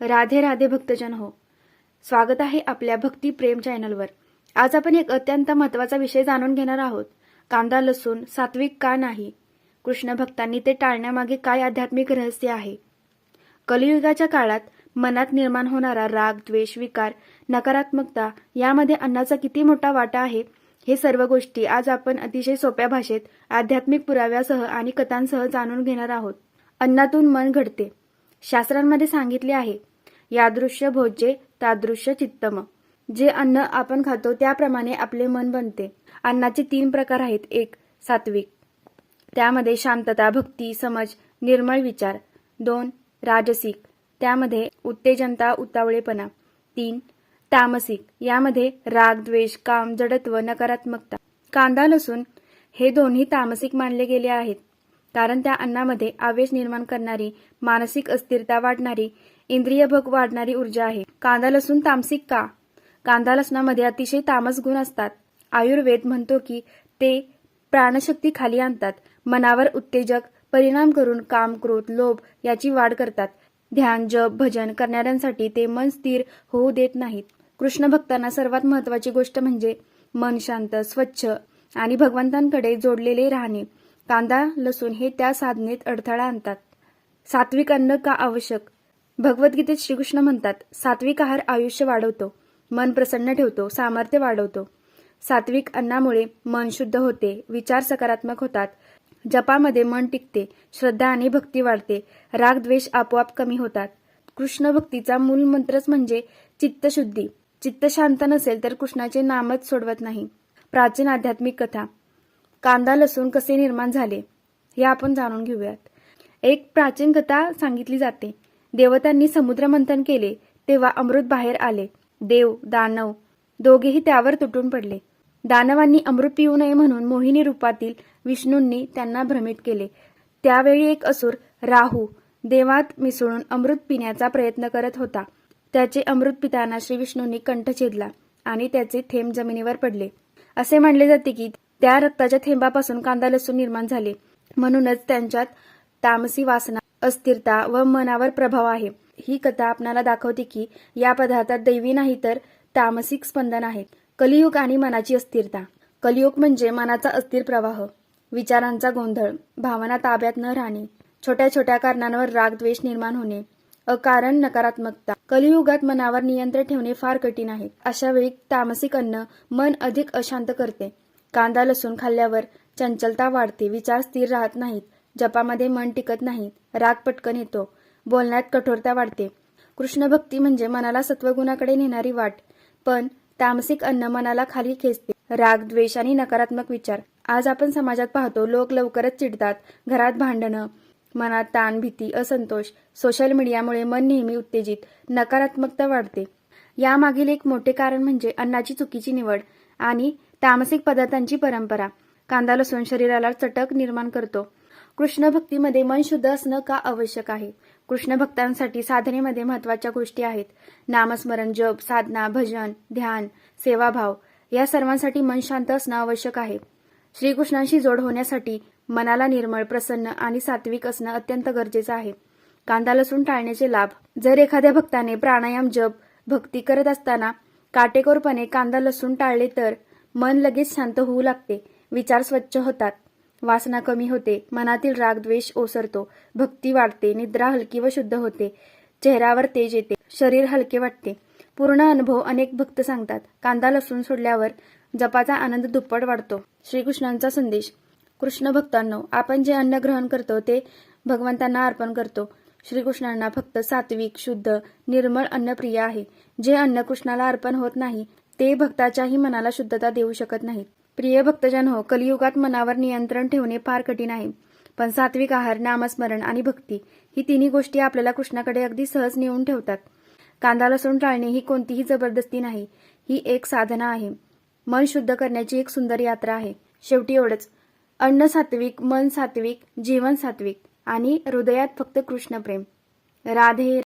राधे राधे भक्तजन हो. स्वागत आहे आपल्या भक्ती प्रेम चॅनलवर. आज आपण एक अत्यंत महत्त्वाचा विषय जाणून घेणार आहोत. कांदा लसूण सात्विक का नाही? कृष्ण भक्तांनी ते टाळण्यामागे काय आध्यात्मिक रहस्य आहे? कलियुगाच्या काळात मनात निर्माण होणारा राग द्वेष विकार नकारात्मकता यामध्ये अन्नाचा किती मोठा वाटा आहे हे सर्व गोष्टी आज आपण अतिशय सोप्या भाषेत आध्यात्मिक पुराव्यासह आणि कथांसह जाणून घेणार आहोत. अन्नातून मन घडते. शास्त्रांमध्ये सांगितले आहे. यादृश्य भोज्ये तादृश्य चित्तम. जे अन्न आपण खातो त्याप्रमाणे आपले मन बनते. अन्नाचे तीन प्रकार आहेत. एक सात्विक. त्यामध्ये शांतता भक्ती समज निर्मळ विचार. दोन राजसिक. त्यामध्ये उत्तेजनता उतावळेपणा. तीन तामसिक. यामध्ये राग द्वेष काम जडत्व नकारात्मकता. कांदा लसूण हे दोन्ही तामसिक मानले गेले आहेत. कारण त्या अन्नामध्ये आवेश निर्माण करणारी मानसिक अस्थिरता वाढणारी इंद्रिय भग वाढणारी ऊर्जा आहे. कांदा लसूण तामसिक का? कांदा लसणामध्ये अतिशय तामस गुण असतात. आयुर्वेद म्हणतो की ते प्राणशक्ती खाली आणतात. मनावर उत्तेजक परिणाम करून काम क्रोध लोभ याची वाढ करतात. ध्यान जप भजन करणाऱ्यांसाठी ते मन स्थिर होऊ देत नाहीत. कृष्ण भक्तांना सर्वात महत्वाची गोष्ट म्हणजे मन शांत स्वच्छ आणि भगवंतांकडे जोडलेले राहणे. कांदा लसूण हे त्या साधनेत अडथळा आणतात. सात्विक अन्न का आवश्यक? भगवद्गीतेत श्रीकृष्ण म्हणतात सात्विक आहार आयुष्य वाढवतो मन प्रसन्न ठेवतो सामर्थ्य वाढवतो. सात्विक अन्नामुळे मन शुद्ध होते विचार सकारात्मक होतात. जपामध्ये मन टिकते श्रद्धा आणि भक्ती वाढते राग द्वेष आपोआप कमी होतात. कृष्ण भक्तीचा मूल मंत्रच म्हणजे चित्तशुद्धी. चित्त शांत नसेल तर कृष्णाचे नामच सोडवत नाही. प्राचीन आध्यात्मिक कथा. कांदा लसूण कसे निर्माण झाले हे आपण जाणून घेऊयात. एक प्राचीन कथा सांगितली जाते. देवतांनी समुद्र मंथन केले तेव्हा अमृत बाहेर आले. देव दानव दोघेही त्यावर तुटून पडले. दानवांनी अमृत पिऊ नये म्हणून मोहिनी रूपातील विष्णूंनी त्यांना भ्रमित केले. त्यावेळी एक असुर राहू देवात मिसळून अमृत पिण्याचा प्रयत्न करत होता. त्याचे अमृत पिताना श्री विष्णूंनी कंठ छेदला आणि त्याचे थेंब जमिनीवर पडले. असे मानले जाते की त्या रक्ताच्या थेंबापासून कांदा लसूण निर्माण झाले. म्हणूनच त्यांच्यात तामसी वासना अस्थिरता व मनावर प्रभाव आहे. ही कथा आपणाला दाखवते की या पदार्थात दैवी नाही तर तामसिक स्पंदन आहेत कलियुग आणि मनाची अस्थिरता. कलियुग म्हणजे मनाचा अस्थिर प्रवाह विचारांचा गोंधळ भावना ताब्यात न राहणे छोट्या छोट्या कारणांवर राग द्वेष निर्माण होणे अकारण नकारात्मकता. कलियुगात मनावर नियंत्रण ठेवणे फार कठीण आहे. अशा वेळी तामसिक अन्न मन अधिक अशांत करते. कांदा लसूण खाल्ल्यावर चंचलता वाढते विचार स्थिर राहत नाहीत जपामध्ये मन टिकत नाही राग पटकन येतो बोलण्यात कठोरता वाढते. कृष्ण भक्ती म्हणजे मनाला सत्वगुणाकडे नेणारी वाट पण तामसिक अन्न मनाला खाली खेचते. राग द्वेष आणि नकारात्मक विचार. आज आपण समाजात पाहतो लोक लवकरच चिडतात घरात भांडणं मनात ताण भीती असंतोष सोशल मीडियामुळे मन नेहमी उत्तेजित नकारात्मकता वाढते. यामागील एक मोठे कारण म्हणजे अन्नाची चुकीची निवड आणि तामसिक पदार्थांची परंपरा. कांदा लसूण शरीराला चटक निर्माण करतो. कृष्ण भक्तीमध्ये मन शुद्ध असणं का आवश्यक आहे? कृष्ण भक्तांसाठी साधनेमध्ये महत्त्वाच्या गोष्टी आहेत. नामस्मरण जप साधना भजन ध्यान सेवाभाव या सर्वांसाठी मन शांत असणं आवश्यक आहे. श्रीकृष्णांशी जोड होण्यासाठी मनाला निर्मळ प्रसन्न आणि सात्विक असणं अत्यंत गरजेचं आहे. कांदा लसूण टाळण्याचे लाभ. जर एखाद्या भक्ताने प्राणायाम जप भक्ती करत असताना काटेकोरपणे कांदा लसूण टाळले तर मन लगेच शांत होऊ लागते. विचार स्वच्छ होतात. वासना कमी होते. मनातील राग द्वेष ओसरतो. भक्ती वाढते. निद्रा हलकी व शुद्ध होते. चेहऱ्यावर तेज येते. शरीर हलके वाटते. पूर्ण अनुभव अनेक भक्त सांगतात. कांदा लसूण सोडल्यावर जपाचा आनंद दुप्पट वाढतो. श्रीकृष्णांचा संदेश. कृष्ण भक्तांनो आपण जे अन्न ग्रहण करतो ते भगवंतांना अर्पण करतो. श्रीकृष्णांना फक्त सात्विक शुद्ध निर्मळ अन्न प्रिय आहे. जे अन्न कृष्णाला अर्पण होत नाही ते भक्ताच्याही मनाला शुद्धता देऊ शकत नाहीत. प्रिय भक्तजन हो कलियुगात मनावर नियंत्रण ठेवणे फार कठीण आहे. पण सात्विक आहार नामस्मरण आणि भक्ती ही तिन्ही गोष्टी आपल्याला कृष्णाकडे अगदी सहज नेऊन ठेवतात. कांदा लसूण टाळणे ही कोणतीही जबरदस्ती नाही. ही एक साधना आहे. मन शुद्ध करण्याची एक सुंदर यात्रा आहे. शेवटी एवढंच. अन्न सात्विक मन सात्विक जीवन सात्विक आणि हृदयात फक्त कृष्णप्रेम. राधे